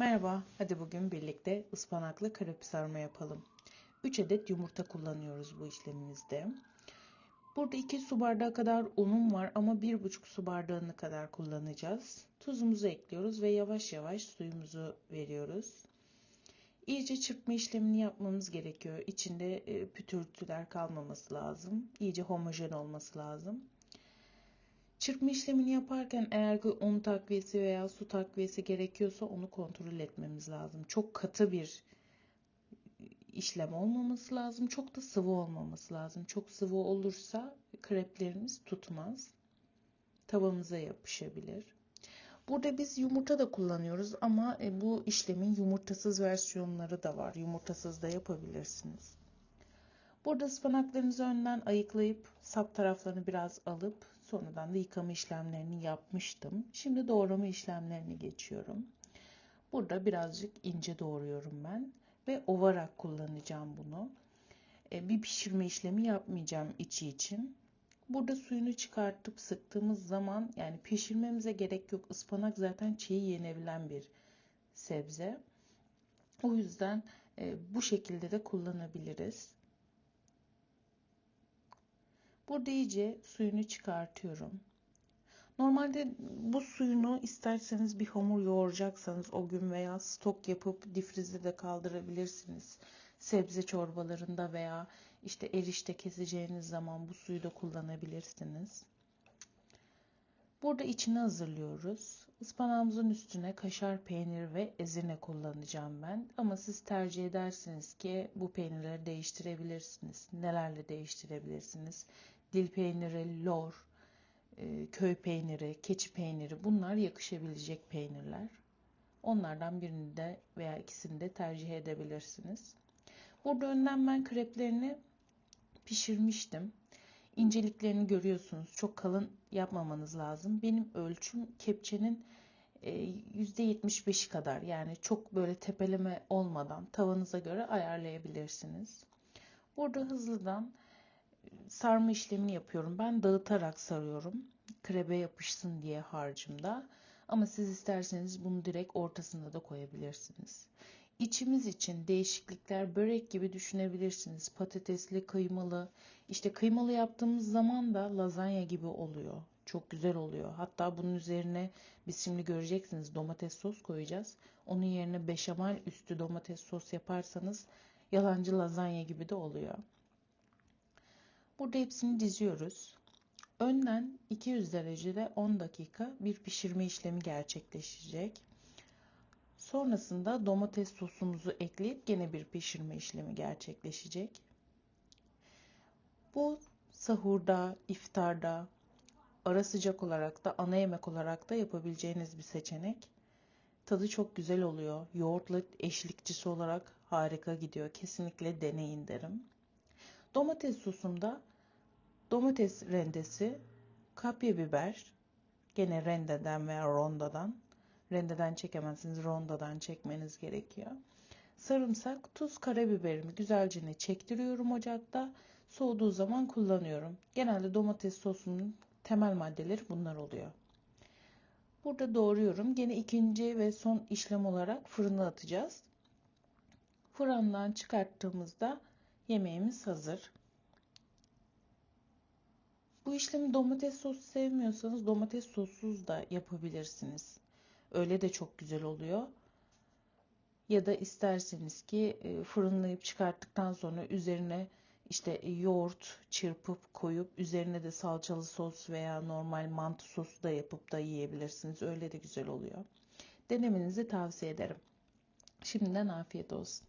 Merhaba, hadi bugün birlikte ıspanaklı kanepe sarma yapalım. 3 adet yumurta kullanıyoruz bu işlemimizde. Burada 2 su bardağı kadar unum var ama 1,5 su bardağını kadar kullanacağız. Tuzumuzu ekliyoruz ve yavaş yavaş suyumuzu veriyoruz. İyice çırpma işlemini yapmamız gerekiyor. İçinde e, pütürtüler kalmaması lazım. İyice homojen olması lazım. Çırpma işlemini yaparken eğer ki un takviyesi veya su takviyesi gerekiyorsa onu kontrol etmemiz lazım. Çok katı bir işlem olmaması lazım. Çok da sıvı olmaması lazım. Çok sıvı olursa kreplerimiz tutmaz. Tavamıza yapışabilir. Burada biz yumurta da kullanıyoruz ama e, bu işlemin yumurtasız versiyonları da var. Yumurtasız da yapabilirsiniz. Burada ıspanaklarınızı önden ayıklayıp sap taraflarını biraz alıp sonradan da yıkama işlemlerini yapmıştım. Şimdi doğrama işlemlerini geçiyorum. Burada birazcık ince doğruyorum ben ve ovarak kullanacağım bunu. E, bir pişirme işlemi yapmayacağım içi için. Burada suyunu çıkartıp sıktığımız zaman yani pişirmemize gerek yok. Ispanak zaten çiğ yenebilen bir sebze. O yüzden e, bu şekilde de kullanabiliriz. Burada iyice suyunu çıkartıyorum. Normalde bu suyunu isterseniz bir hamur yoğuracaksanız o gün veya stok yapıp difrizde de kaldırabilirsiniz. Sebze çorbalarında veya işte erişte keseceğiniz zaman bu suyu da kullanabilirsiniz. Burada içini hazırlıyoruz. Ispanağımızın üstüne kaşar peynir ve ezine kullanacağım ben. Ama siz tercih edersiniz ki bu peynirleri değiştirebilirsiniz. Nelerle değiştirebilirsiniz? Dil peyniri, lor, e, köy peyniri, keçi peyniri bunlar yakışabilecek peynirler. Onlardan birini de veya ikisini de tercih edebilirsiniz. Burada önden ben kreplerini pişirmiştim. İnceliklerini görüyorsunuz. Çok kalın yapmamanız lazım. Benim ölçüm kepçenin %75'i e, kadar. Yani çok böyle tepeleme olmadan tavanıza göre ayarlayabilirsiniz. Burada hızlıdan sarma işlemini yapıyorum. Ben dağıtarak sarıyorum. Krebe yapışsın diye harcımda. Ama siz isterseniz bunu direkt ortasında da koyabilirsiniz. İçimiz için değişiklikler börek gibi düşünebilirsiniz. Patatesli, kıymalı. İşte kıymalı yaptığımız zaman da lazanya gibi oluyor. Çok güzel oluyor. Hatta bunun üzerine biz şimdi göreceksiniz domates sos koyacağız. Onun yerine beşamel üstü domates sos yaparsanız yalancı lazanya gibi de oluyor. Burada hepsini diziyoruz. Önden 200 derecede 10 dakika bir pişirme işlemi gerçekleşecek. Sonrasında domates sosumuzu ekleyip gene bir pişirme işlemi gerçekleşecek. Bu sahurda, iftarda, ara sıcak olarak da ana yemek olarak da yapabileceğiniz bir seçenek. Tadı çok güzel oluyor. Yoğurtla eşlikçisi olarak harika gidiyor. Kesinlikle deneyin derim. Domates sosumda domates rendesi, kapya biber, gene rendeden veya rondadan, rendeden çekemezsiniz, rondadan çekmeniz gerekiyor. Sarımsak, tuz, karabiberimi güzelce çektiriyorum ocakta. Soğuduğu zaman kullanıyorum. Genelde domates sosunun temel maddeleri bunlar oluyor. Burada doğruyorum. Gene ikinci ve son işlem olarak fırına atacağız. Fırından çıkarttığımızda yemeğimiz hazır. Bu işlemi domates sosu sevmiyorsanız domates sossuz da yapabilirsiniz. Öyle de çok güzel oluyor. Ya da isterseniz ki e, fırınlayıp çıkarttıktan sonra üzerine işte yoğurt çırpıp koyup üzerine de salçalı sos veya normal mantı sosu da yapıp da yiyebilirsiniz. Öyle de güzel oluyor. Denemenizi tavsiye ederim. Şimdiden afiyet olsun.